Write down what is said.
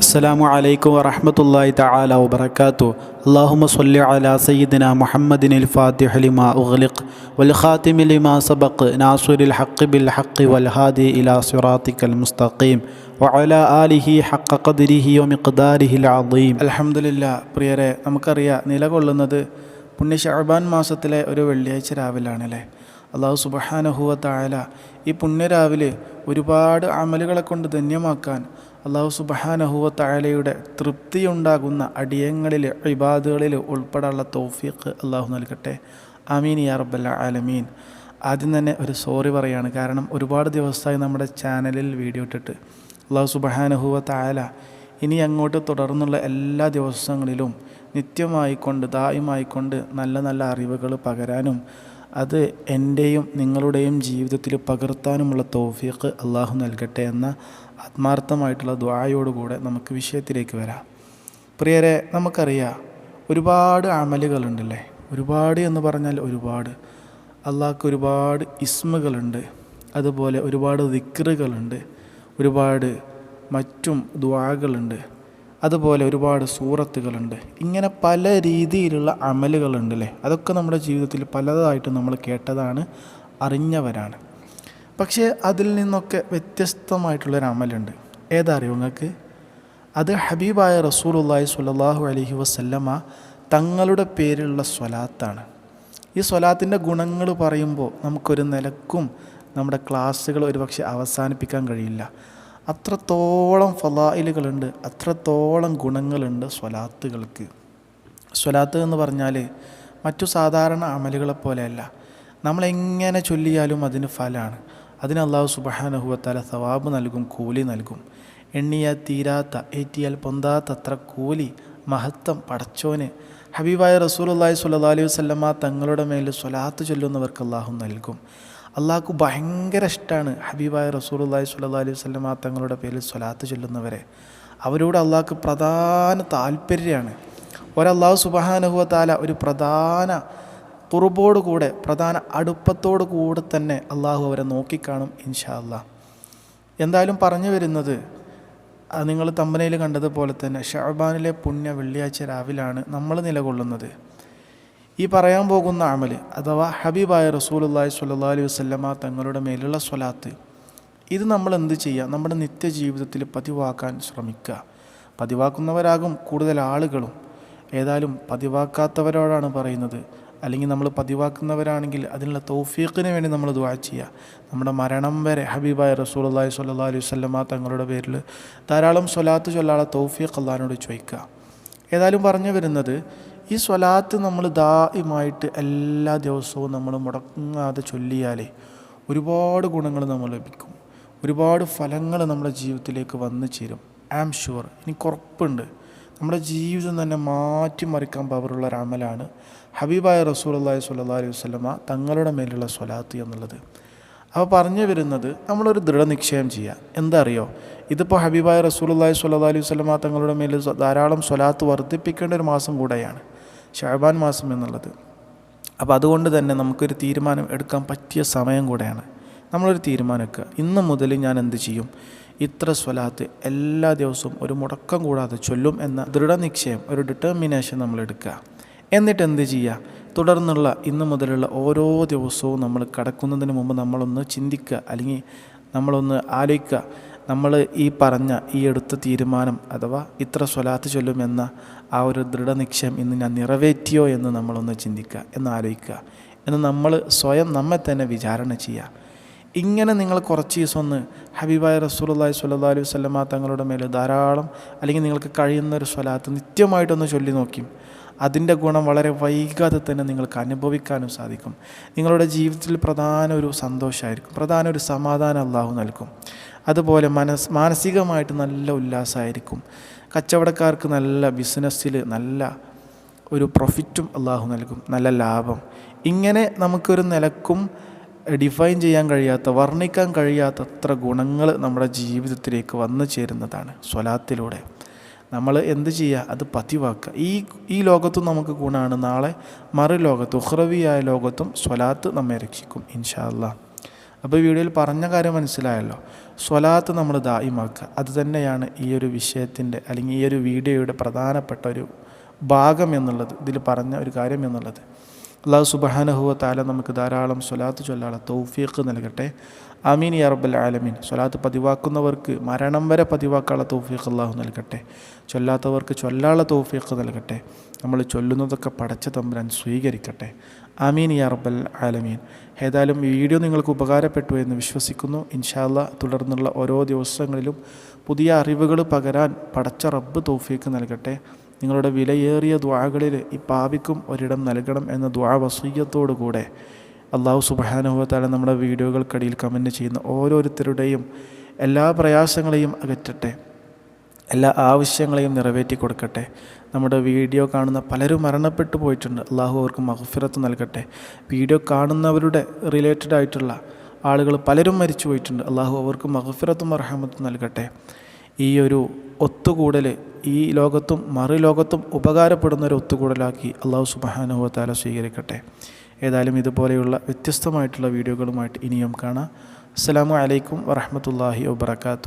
السلام عليكم ورحمة الله تعالى وبركاته اللهم صل على سيدنا محمد الفاتح لما أغلق والخاتم لما سبق ناصر الحق بالحق والهادي إلى صراطك المستقيم وعلى آله حق قدره ومقداره العظيم الحمد لله പ്രിയരെ നമുക്കറിയാം നിലകൊള്ളുന്നത് പുണ്യ ഷഅബാൻ മാസത്തിലെ ഒരു വെള്ളിയാഴ്ച രാവിലാണല്ലേ അള്ളാഹു സുബഹാനഹുവത്തായാല ഈ പുണ്യരാവിലെ ഒരുപാട് അമലുകളെ കൊണ്ട് ധന്യമാക്കാൻ അള്ളാഹു സുബഹാനഹുവത്തായാലയുടെ തൃപ്തിയുണ്ടാകുന്ന അടിയങ്ങളിൽ ഇബാദുകളിൽ ഉൾപ്പെടാനുള്ള തൗഫീഖ് അള്ളാഹു നൽകട്ടെ. അമീൻ യാ റബ്ബല്ല ആലമീൻ. ആദ്യം തന്നെ ഒരു സോറി പറയാണ്. കാരണം ഒരുപാട് ദിവസമായി നമ്മുടെ ചാനലിൽ വീഡിയോ ഇട്ടിട്ട് അള്ളാഹു സുബഹാനഹുവത്തായാല ഇനി അങ്ങോട്ട് തുടർന്നുള്ള എല്ലാ ദിവസങ്ങളിലും നിത്യമായിക്കൊണ്ട് ദായുമായിക്കൊണ്ട് നല്ല നല്ല അറിവുകൾ പകരാനും അത് എന്റെയും നിങ്ങളുടെയും ജീവിതത്തിൽ പകർത്താനുമുള്ള തോഫീക്ക് അള്ളാഹു നൽകട്ടെ എന്ന ആത്മാർത്ഥമായിട്ടുള്ള ദ്വായോടുകൂടെ നമുക്ക് വിഷയത്തിലേക്ക് വരാം. പ്രിയരെ നമുക്കറിയാം ഒരുപാട് അമലുകളുണ്ടല്ലേ? ഒരുപാട് എന്ന് പറഞ്ഞാൽ ഒരുപാട്. അള്ളാഹ്ക്ക് ഒരുപാട് ഇസ്മുകളുണ്ട്. അതുപോലെ ഒരുപാട് ദിക്റുകളുണ്ട്. ഒരുപാട് മറ്റും ദ്വാകളുണ്ട് അതുപോലെ ഒരുപാട് സൂറത്തുകളുണ്ട്. ഇങ്ങനെ പല രീതിയിലുള്ള അമലുകളുണ്ട് അല്ലേ അതൊക്കെ നമ്മുടെ ജീവിതത്തിൽ പലതായിട്ട് നമ്മൾ കേട്ടതാണ് അറിഞ്ഞവരാണ്. പക്ഷേ അതിൽ നിന്നൊക്കെ വ്യത്യസ്തമായിട്ടുള്ളൊരു അമലുണ്ട്. ഏതറിയോ നിങ്ങൾക്ക്? അത് ഹബീബായ റസൂലുള്ളാഹി സ്വല്ലല്ലാഹു അലഹി വസല്ലമ തങ്ങളുടെ പേരിലുള്ള സ്വലാത്താണ്. ഈ സ്വലാത്തിന്റെ ഗുണങ്ങൾ പറയുമ്പോൾ നമുക്കൊരു നിലക്കും നമ്മുടെ ക്ലാസ്സുകൾ ഒരുപക്ഷെ അവസാനിപ്പിക്കാൻ കഴിയില്ല. അത്രത്തോളം ഫലായിലുകളുണ്ട് അത്രത്തോളം ഗുണങ്ങളുണ്ട് സ്വലാത്തുകൾക്ക്. സ്വലാത്ത് എന്ന് പറഞ്ഞാൽ മറ്റു സാധാരണ അമലുകളെ പോലെയല്ല നമ്മളെങ്ങനെ ചൊല്ലിയാലും അതിന് ഫലമാണ് അതിന് അള്ളാഹു സുബഹാനഹുവത്താല സവാബ് നൽകും കൂലി നൽകും. എണ്ണിയാൽ തീരാത്ത ഏറ്റിയാൽ പൊന്താത്തത്ര കൂലി മഹത്വം പടച്ചോന്. ഹബീബായ റസൂലുള്ളാഹി സുല്ലാ അലൈഹി വസല്ലമ തങ്ങളുടെ മേൽ സ്വലാത്ത് ചൊല്ലുന്നവർക്ക് അള്ളാഹു നൽകും. അള്ളാഹ്ക്ക് ഭയങ്കര ഇഷ്ടമാണ് ഹബീബായ റസൂലുള്ളാഹി സ്വല്ലാ അലൈഹി വസല്ലമ തങ്ങളുടെ പേരിൽ സ്വലാത്ത് ചൊല്ലുന്നവരെ. അവരോട് അള്ളാഹ്ക്ക് പ്രധാന താല്പര്യമാണ്. ഒരല്ലാഹു സുബഹാനഹുവ താല ഒരു പ്രധാന കുറുബോട് കൂടെ പ്രധാന അടുപ്പത്തോട് കൂടെ തന്നെ അള്ളാഹു അവരെ നോക്കിക്കാണും ഇൻഷാ അല്ലാ എന്തായാലും പറഞ്ഞു വരുന്നത് നിങ്ങൾ തമ്പനയിൽ കണ്ടതുപോലെ തന്നെ ഷഹബാനിലെ പുണ്യ വെള്ളിയാഴ്ച രാവിലാണ് നമ്മൾ നിലകൊള്ളുന്നത്. ഈ പറയാൻ പോകുന്ന അമൽ അഥവാ ഹബീബായ റസൂലുള്ളാഹി സ്വല്ലല്ലാഹു അലൈഹി വസല്ലമ തങ്ങളുടെ മേലുള്ള സ്വലാത്ത് ഇത് നമ്മൾ എന്ത് ചെയ്യുക? നമ്മുടെ നിത്യജീവിതത്തിൽ പതിവാക്കാൻ ശ്രമിക്കുക. പതിവാക്കുന്നവരാകും കൂടുതൽ ആളുകളും. ഏതായാലും പതിവാക്കാത്തവരോടാണ് പറയുന്നത്. അല്ലെങ്കിൽ നമ്മൾ പതിവാക്കുന്നവരാണെങ്കിൽ അതിനുള്ള തൗഫീഖിന് വേണ്ടി നമ്മൾ ദുആ ചെയ്യുക. നമ്മുടെ മരണം വരെ ഹബീബായ റസൂലുള്ളാഹി സ്വല്ലാ അലൈഹി വസല്ലമ തങ്ങളുടെ പേരിൽ ധാരാളം സ്വലാത്ത് ചൊല്ലാളെ തൗഫീഖ് അള്ളഹാനോട് ചോദിക്കുക. ഏതായാലും പറഞ്ഞു വരുന്നത് ഈ സ്വലാത്ത് നമ്മൾ ദായമായിട്ട് എല്ലാ ദിവസവും നമ്മൾ മുടങ്ങാതെ ചൊല്ലിയാലേ ഒരുപാട് ഗുണങ്ങൾ നമ്മൾ ലഭിക്കും. ഒരുപാട് ഫലങ്ങൾ നമ്മുടെ ജീവിതത്തിലേക്ക് വന്നു ചേരും. ഐ ആം ഷുവർ എനിക്ക് ഉറപ്പുണ്ട്. നമ്മുടെ ജീവിതം തന്നെ മാറ്റിമറിക്കാൻ പവറുള്ള ഒരു അമലാണ്. ഹബീബായ റസൂലി സ്വല്ലാ അലൈഹി വസ്ലമ തങ്ങളുടെ മേലുള്ള സ്വലാത്ത് എന്നുള്ളത്. അപ്പോൾ പറഞ്ഞു വരുന്നത് നമ്മളൊരു ദൃഢനിക്ഷയം ചെയ്യുക. എന്താ അറിയോ? ഇതിപ്പോൾ ഹബീബായ റസൂൽ അള്ളാഹി സ്വല്ലാ അലൈഹി വസ്ലമ തങ്ങളുടെ മേൽ ധാരാളം സ്വലാത്ത് വർദ്ധിപ്പിക്കേണ്ട ഒരു മാസം കൂടെയാണ്. ഷഹബാൻ മാസം എന്നുള്ളത്. അപ്പോൾ അതുകൊണ്ട് തന്നെ നമുക്കൊരു തീരുമാനം എടുക്കാൻ പറ്റിയ സമയം കൂടെയാണ് നമ്മളൊരു തീരുമാനം എടുക്കുക. ഇന്ന് മുതൽ ഞാൻ എന്ത് ചെയ്യും? ഇത്ര സ്വലാത്ത് എല്ലാ ദിവസവും ഒരു മുടക്കം കൂടാതെ ചൊല്ലും എന്ന ദൃഢനിശ്ചയം ഒരു ഡിറ്റർമിനേഷൻ നമ്മൾ എടുക്കുക. എന്നിട്ട് എന്ത് ചെയ്യുക? തുടർന്നുള്ള ഇന്ന് മുതലുള്ള ഓരോ ദിവസവും നമ്മൾ കടക്കുന്നതിന് മുമ്പ് നമ്മളൊന്ന് ചിന്തിക്കുക. അല്ലെങ്കിൽ നമ്മളൊന്ന് ആലോചിക്കുക. നമ്മൾ ഈ പറഞ്ഞ ഈ എടുത്ത തീരുമാനം അഥവാ ഇത്ര സ്വലാത്ത് ചൊല്ലുമെന്ന ആ ഒരു ദൃഢനിക്ഷയം ഇന്ന് ഞാൻ നിറവേറ്റിയോ എന്ന് നമ്മളൊന്ന് ചിന്തിക്കുക എന്ന് ആലോചിക്കുക. എന്ന് നമ്മൾ സ്വയം നമ്മെ തന്നെ വിചാരണ ചെയ്യുക. ഇങ്ങനെ നിങ്ങൾ കുറച്ച് ദിവസം ഒന്ന് ഹബീബായ റസൂലുള്ളാഹി സ്വല്ലാ അലൈഹി വസല്ലമ തങ്ങളുടെ മേലെ ധാരാളം അല്ലെങ്കിൽ നിങ്ങൾക്ക് കഴിയുന്ന ഒരു സ്വലാത്ത് നിത്യമായിട്ടൊന്ന് ചൊല്ലി നോക്കി അതിന്റെ ഗുണം വളരെ വൈകാതെ തന്നെ നിങ്ങൾക്ക് അനുഭവിക്കാനും സാധിക്കും. നിങ്ങളുടെ ജീവിതത്തിൽ പ്രധാന ഒരു സന്തോഷമായിരിക്കും. പ്രധാന ഒരു സമാധാനം അള്ളാഹു നൽകും. അതുപോലെ മനസ് മാനസികമായിട്ട് നല്ല ഉല്ലാസമായിരിക്കും കച്ചവടക്കാർക്ക് നല്ല ബിസിനസ്സിൽ നല്ല ഒരു പ്രോഫിറ്റും അള്ളാഹു നൽകും നല്ല ലാഭം. ഇങ്ങനെ നമുക്കൊരു നിലക്കും ഡിഫൈൻ ചെയ്യാൻ കഴിയാത്ത വർണിക്കാൻ കഴിയാത്തത്ര ഗുണങ്ങൾ നമ്മുടെ ജീവിതത്തിലേക്ക് വന്നു ചേരുന്നതാണ് സ്വലാത്തിലൂടെ. നമ്മൾ എന്ത് ചെയ്യുക അത് പതിവാക്കുക. ഈ ഈ ലോകത്തും നമുക്ക് ഗുണമാണ് നാളെ മറു ലോകത്ത് ഉഹ്റവിയായ ലോകത്തും സ്വലാത്ത് നമ്മെ രക്ഷിക്കും ഇൻഷാ അല്ലാ അപ്പോൾ വീഡിയോയിൽ പറഞ്ഞ കാര്യം മനസ്സിലായല്ലോ. സ്വലാത്ത് നമ്മൾ ദായിമാക്കുക. അത് തന്നെയാണ് ഈ ഒരു വിഷയത്തിന്റെ അല്ലെങ്കിൽ ഈ ഒരു വീഡിയോയുടെ പ്രധാനപ്പെട്ട ഒരു ഭാഗം എന്നുള്ളത്. ഇതിൽ പറഞ്ഞ ഒരു കാര്യം എന്നുള്ളത്. അള്ളാഹു സുബഹാനഹുവ താല നമുക്ക് ധാരാളം സ്വലാത്ത് ചൊല്ലാളെ തൗഫീഖ് നൽകട്ടെ. അമീൻ യാ റബ്ബൽ ആലമീൻ. സ്വലാത്ത് പതിവാക്കുന്നവർക്ക് മരണം വരെ പതിവാക്കാനുള്ള തൗഫീഖ് അള്ളാഹു നൽകട്ടെ. ചൊല്ലാത്തവർക്ക് ചൊല്ലാളെ തൗഫീഖ് നൽകട്ടെ. നമ്മൾ ചൊല്ലുന്നതൊക്കെ പടച്ച തമ്പുരാൻ സ്വീകരിക്കട്ടെ. അമീൻ യാ റബ്ബൽ ആലമീൻ. ഏതായാലും ഈ വീഡിയോ നിങ്ങൾക്ക് ഉപകാരപ്പെട്ടു എന്ന് വിശ്വസിക്കുന്നു. ഇൻഷാല്ല തുടർന്നുള്ള ഓരോ ദിവസങ്ങളിലും പുതിയ അറിവുകൾ പകരാൻ പടച്ച റബ്ബ് തൗഫീഖ് നൽകട്ടെ. നിങ്ങളുടെ വിലയേറിയ ദ്വാകളിൽ ഈ പാപിക്കും ഒരിടം നൽകണം എന്ന ദ്വാ വസീയത്തോടു കൂടെ അള്ളാഹു സുബാനുഭവത്താല നമ്മുടെ വീഡിയോകൾക്കടിയിൽ കമന്റ് ചെയ്യുന്ന ഓരോരുത്തരുടെയും എല്ലാ പ്രയാസങ്ങളെയും അകറ്റട്ടെ. എല്ലാ ആവശ്യങ്ങളെയും നിറവേറ്റി കൊടുക്കട്ടെ. നമ്മുടെ വീഡിയോ കാണുന്ന പലരും മരണപ്പെട്ടു പോയിട്ടുണ്ട്. അള്ളാഹു അവർക്ക് മഹഫിറത്ത് നൽകട്ടെ. വീഡിയോ കാണുന്നവരുടെ റിലേറ്റഡ് ആയിട്ടുള്ള ആളുകൾ പലരും മരിച്ചു പോയിട്ടുണ്ട്. അള്ളാഹു അവർക്ക് മഹഫിറത്തും അർഹമത്തും നൽകട്ടെ. ഈ ഒരു ഒത്തുകൂടൽ ഈ ലോകത്തും മറു ലോകത്തും ഉപകാരപ്പെടുന്ന ഒരു ഒത്തുകൂടലാക്കി അള്ളാഹു സുബാനുഭവത്താല സ്വീകരിക്കട്ടെ. ഏതായാലും ഇതുപോലെയുള്ള വ്യത്യസ്തമായിട്ടുള്ള വീഡിയോകളുമായിട്ട് ഇനിയും കാണാം. അസ്സാം വലൈക്കും വറഹമത്തല്ലാഹി വാബർക്കാത്തു